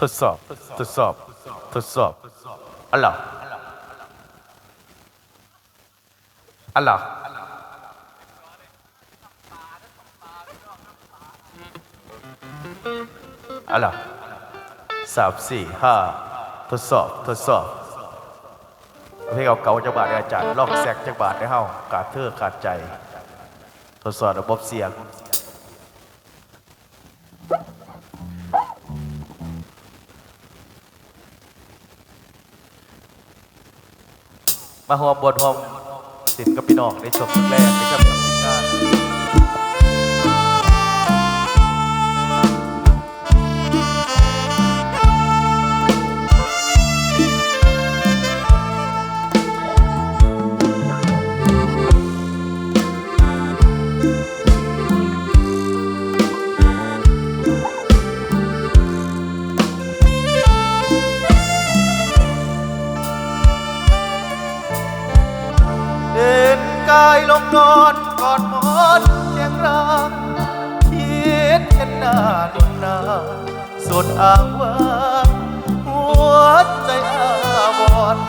ทดสอบ ทดสอบ ทดสอบ อัลลอฮ์อัลลอฮ์อัลลอฮ์สามสี่ห้าทดสอบ ทดสอบเพลงเอาเก่าจังบาทอาจารย์ลอกแซกจังบาทได้เฮาขาดเธอขาดใจ ทดสอบระบบเสียง มาหอมบวชหอมสินกับพี่น้องในช่วงแรกนะครับกับทีมงาน กายลงนอนกอดหมอนเชียงรางคิดกันหน้าดุนนาส่วนอ้างว่างหัวใจอาวรณ์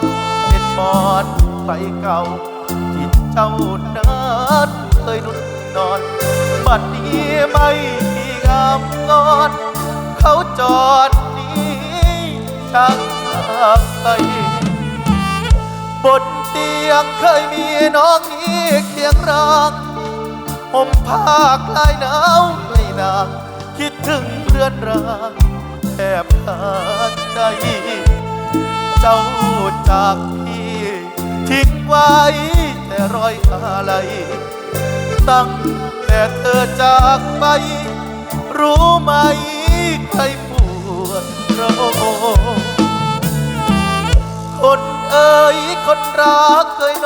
เป็นหมอนใบเก่าที่เจ้านั้นเคยนุ่นนอน บัดนี้ไม่มีงามงอนเขาจอดนี้ช่างไปบน เตียงเคยมีน้องนี้เคียงรางห่มผ้าคลายหนาวให้นางคิดถึงเรือนรางแทบขาดใจ เจ้าจากพี่ทิ้งไว้แต่รอยอะไร ตั้งแต่เธอจากไป รู้ไหม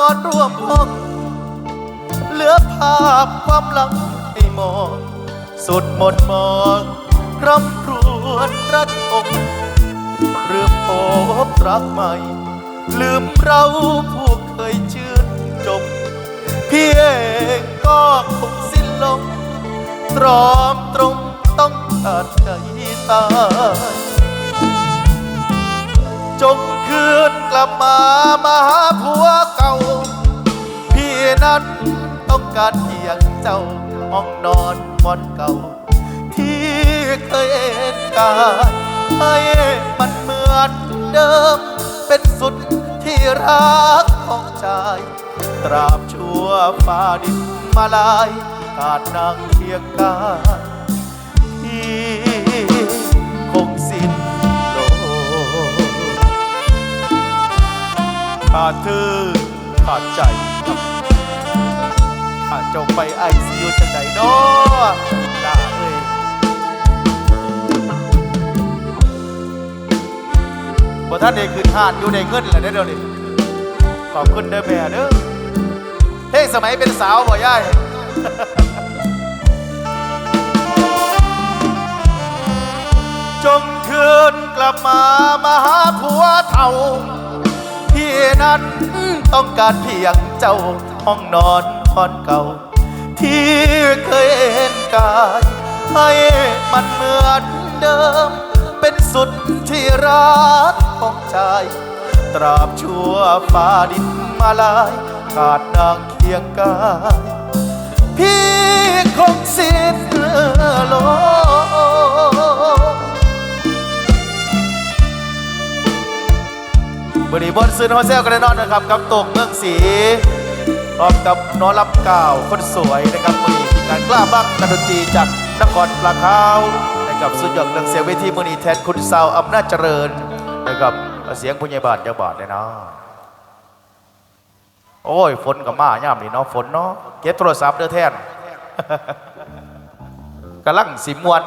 อนร่วมห้องเหลือภาพความหลังให้มองสุดหมดมองคร่ำครวญรัดอกเรือพบรักใหม่ ลืมเราผู้เคยชื่นจบพี่เองก็คงสิ้นลมตรอมตรงต้องขาดใจตาย จงคืนกลับมามาหาผัวเก่า พี่นั้นต้องการเพียงเจ้าห้องนอนบอนเก่า ที่เคยเอ็นกายให้มันเหมือนเดิม เป็นสุดที่รักของชายตราบชั่วฟ้าดินมาลายขาดนางเคียงกายที่ เธอขาดใจครับขาดเจ้าไปไอซียูจังไหนเนาะด่าเอ้ยบ่ท่านเอกขึ้นหาดอยู่ในเงินแหละเด้อเดี๋ยวนี้ขอบคุณเด้อแม่เด้อเฮ้สมัยเป็นสาวบ่ย่ายจงคืนกลับมามาหาผัวเท่า นั้นต้องการเพียงเจ้าห้องนอนห้อนเก่า ที่เคยเห็นกาย ให้มันเหมือนเดิม เป็นสุดที่รักของชายตราบชั่วฟ้าดินมาลาย ขาดนางเคียงกาย พี่คงสิ้นลม บริบทซื้อฮอเซลกันแน่นอนนะครับกับตรงเมืองศรีพร้อมกับน้องรับก่าวคนสวยนะครับมือนี้ทีมงานกล้าบ้างนักดนตรีจากนครปลาขาวนะครับสุดยอดเรื่องเสียงเวทีมือนี้แทนคุณสาวอำนาจเจริญนะครับเสียงผู้ใหญ่บ้านเจ้าบาทเลยเนาะโอ้ยฝนกับมาย่ามนี่เนาะฝนเนาะเก็บโทรศัพท์เด้อแทนกำลังสิมวน